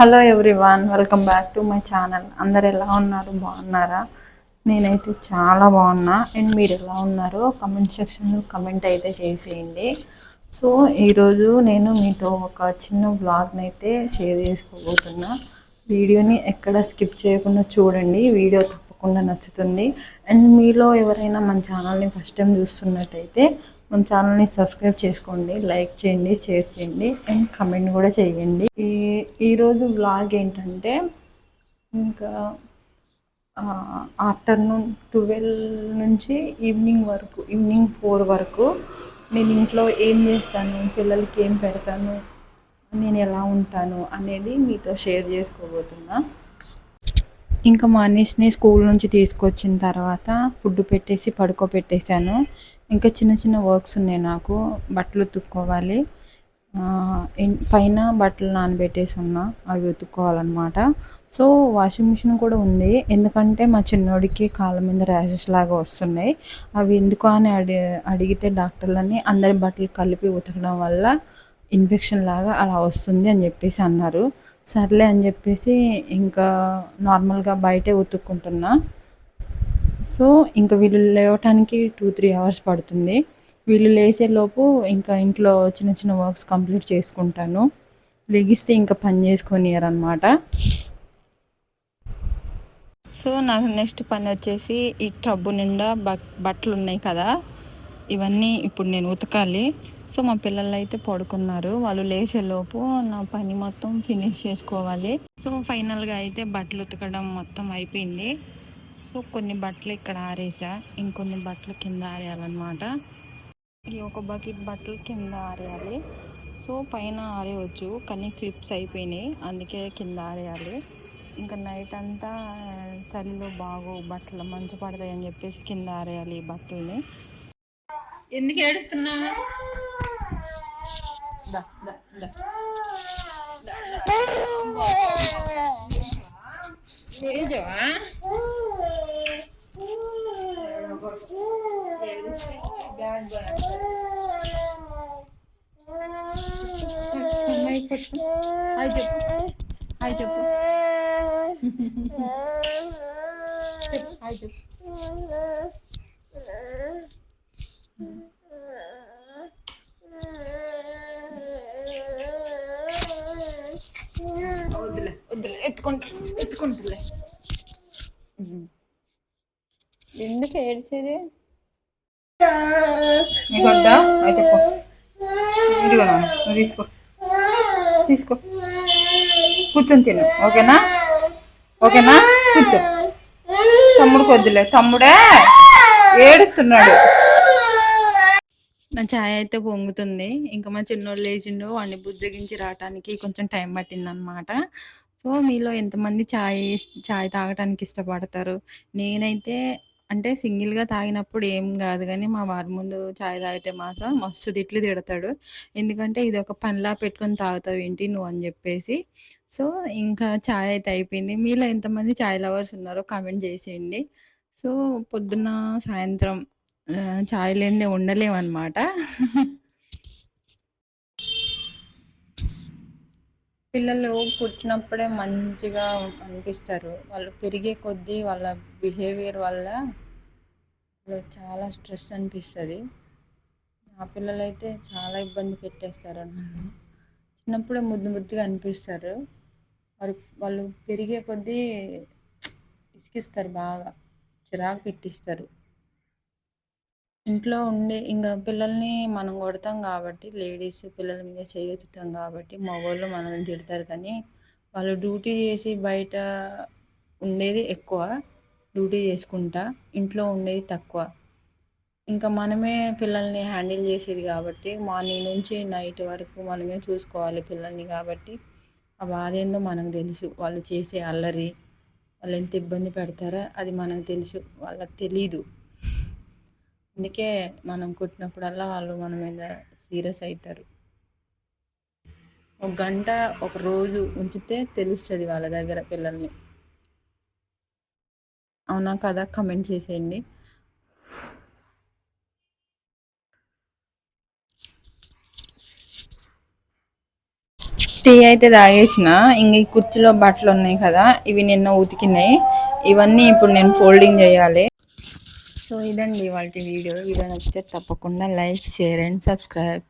Hello everyone welcome back to my channel అందరు ఎలా ఉన్నారు? బాగున్నారా? నేనైతే చాలా బాగున్నా. అండ్ మీరు ఎలా ఉన్నారో కమెంట్ సెక్షన్లో కమెంట్ అయితే చేసేయండి. సో ఈరోజు నేను మీతో ఒక చిన్న బ్లాగ్ని అయితే షేర్ చేసుకోబోతున్నా. వీడియోని ఎక్కడ స్కిప్ చేయకుండా చూడండి. వీడియో తప్పకుండా నచ్చుతుంది. అండ్ మీలో ఎవరైనా మన ఛానల్ని ఫస్ట్ టైం చూస్తున్నట్టయితే మన ఛానల్ని సబ్స్క్రైబ్ చేసుకోండి లైక్ చేయండి షేర్ చేయండి అండ్ కమెంట్ కూడా చేయండి. ఈ ఈరోజు వ్లాగ్ ఏంటంటే ఇంకా ఆఫ్టర్నూన్ ట్వెల్వ్ నుంచి ఈవినింగ్ వరకు ఈవినింగ్ ఫోర్ వరకు నేను ఇంట్లో ఏం చేస్తాను పిల్లలకి ఏం పెడతాను నేను ఎలా ఉంటాను అనేది మీతో షేర్ చేసుకోబోతున్నా. ఇంకా మా అన్నీస్ని స్కూల్ నుంచి తీసుకొచ్చిన తర్వాత ఫుడ్ పెట్టేసి పడుకోబెట్టేశాను. ఇంకా చిన్న చిన్న వర్క్స్ ఉన్నాయి నాకు. బట్టలు ఉతుక్కోవాలి. పైన బట్టలు నానబెట్టేసి ఉన్నా అవి ఉతుక్కోవాలన్నమాట. సో వాషింగ్ మిషన్ కూడా ఉంది. ఎందుకంటే మా చిన్నోడికి కాళ్ళ మీద ర్యాషెస్ లాగా వస్తున్నాయి. అవి ఎందుకు అని అడి అడిగితే డాక్టర్లని అందరి బట్టలు కలిపి ఉతకడం వల్ల ఇన్ఫెక్షన్ లాగా అలా వస్తుంది అని చెప్పేసి అన్నారు. సర్లే అని చెప్పేసి ఇంకా నార్మల్గా బయటే ఉతుక్కుంటున్నా. సో ఇంకా వీళ్ళు లేవటానికి టూ త్రీ అవర్స్ పడుతుంది. వీళ్ళు లేసేలోపు ఇంకా ఇంట్లో చిన్న చిన్న వర్క్స్ కంప్లీట్ చేసుకుంటాను. లెగిస్తే ఇంకా పని చేసుకొనియరనమాట సో నాకు నెక్స్ట్ పని వచ్చేసి ఈ ట్రబ్బు నిండా బట్టలు ఉన్నాయి కదా. ఇవన్నీ ఇప్పుడు నేను ఉతకాలి. సో మా పిల్లలు అయితే పడుకున్నారు. వాళ్ళు లేచేలోపు నా పని మొత్తం ఫినిష్ చేసుకోవాలి. సో ఫైనల్గా అయితే బట్టలు ఉతకడం మొత్తం అయిపోయింది. సో కొన్ని బట్టలు ఇక్కడ ఆరేసా. ఇంకొన్ని బట్టలు కింద ఆరేయాలన్నమాట. ఈ ఒక బకెట్ బట్టలు కింద ఆరేయాలి. సో పైన ఆరేయవచ్చు కానీ క్లిప్స్ అయిపోయినాయి. అందుకే కింద ఆరేయాలి. ఇంకా నైట్ అంతా చలిలో బాగు బట్టలు మంచు పడతాయి అని చెప్పేసి కింద ఆరేయాలి ఈ బట్టల్ని. ఎందుకు ఏడుస్తున్నా లేజవా? హాయ్ చెప్పు. హాయ్ చెప్పు. హాయ్ చెప్పు. వద్దులే వద్దులే ఎత్తుకుంటా ఎత్తుకుంటులే ఎందుకు ఏడ్చేది? నీకు వద్దా అయితే ఇదిగో నువ్వు తీసుకో. తీసుకో. కూర్చొని తిను ఓకేనా? ఓకేనా? కూర్చో. తమ్ముడికి వద్దులే. తమ్ముడే ఏడుస్తున్నాడు. నా ఛాయ్ అయితే పొంగుతుంది. ఇంకా మా చిన్నోళ్ళు లేచిండు వాడిని బుజ్జగించి రావటానికి కొంచెం టైం పట్టింది అనమాట సో మీలో ఎంతమంది ఛాయ్ ఛాయ్ తాగటానికి ఇష్టపడతారు? నేనైతే అంటే సింగిల్గా తాగినప్పుడు ఏం కాదు కానీ మా వారి ముందు ఛాయ్ తాగితే మాత్రం మస్తు తిట్లు తిడతాడు. ఎందుకంటే ఇది ఒక పనిలా పెట్టుకొని తాగుతావు ఏంటి నువ్వు అని చెప్పేసి. సో ఇంకా ఛాయ్ అయితే అయిపోయింది. మీలో ఎంతమంది ఛాయ్ లవర్స్ ఉన్నారో కామెంట్ చేసేయండి. సో పొద్దున్న సాయంత్రం చాయ్ లేనిదే ఉండలేమన్నమాట. పిల్లలు పుట్టినప్పుడే మంచిగా అనిపిస్తారు. వాళ్ళు పెరిగే కొద్దీ వాళ్ళ బిహేవియర్ వల్ల చాలా స్ట్రెస్ అనిపిస్తుంది. ఆ పిల్లలైతే చాలా ఇబ్బంది పెట్టేస్తారు నన్ను చిన్నప్పుడే ముద్దు ముద్దుగా అనిపిస్తారు. వారు వాళ్ళు పెరిగే కొద్దీ ఇసుకిస్తారు బాగా. చిరాకు పెట్టిస్తారు. ఇంట్లో ఉండి ఇంకా పిల్లల్ని మనం కొడతాం కాబట్టి లేడీస్ పిల్లల మీద చేయెత్తుతాం కాబట్టి మగవాళ్ళు మనల్ని తిడతారు. కానీ వాళ్ళు డ్యూటీ చేసి బయట ఉండేది ఎక్కువ డ్యూటీ చేసుకుంటా ఇంట్లో ఉండేది తక్కువ. ఇంకా మనమే పిల్లల్ని హ్యాండిల్ చేసేది కాబట్టి మార్నింగ్ నుంచి నైట్ వరకు మనమే చూసుకోవాలి పిల్లల్ని కాబట్టి ఆ బాధ ఏందో మనకు తెలుసు. వాళ్ళు చేసే అల్లరి వాళ్ళు ఎంత ఇబ్బంది పెడతారో అది మనకు తెలుసు. వాళ్ళకి తెలీదు. అందుకే మనం కుట్టినప్పుడల్లా వాళ్ళు మన మీద సీరియస్ అవుతారు ఒక గంట ఒక రోజు ఉంచితే తెలుస్తుంది వాళ్ళ దగ్గర పిల్లల్ని. అవునా కదా? కమెంట్ చేసేయండి. టీ అయితే తాగేసిన. ఇంక ఈ కుర్చీలో బట్టలు ఉన్నాయి కదా ఇవి నిన్న ఉతికినాయి. ఇవన్నీ ఇప్పుడు నేను ఫోల్డింగ్ చేయాలి. సో ఇదండి వాళ్ళ వీడియో. వీడియో నచ్చితే తప్పకుండా లైక్ షేర్ అండ్ సబ్స్క్రైబ్.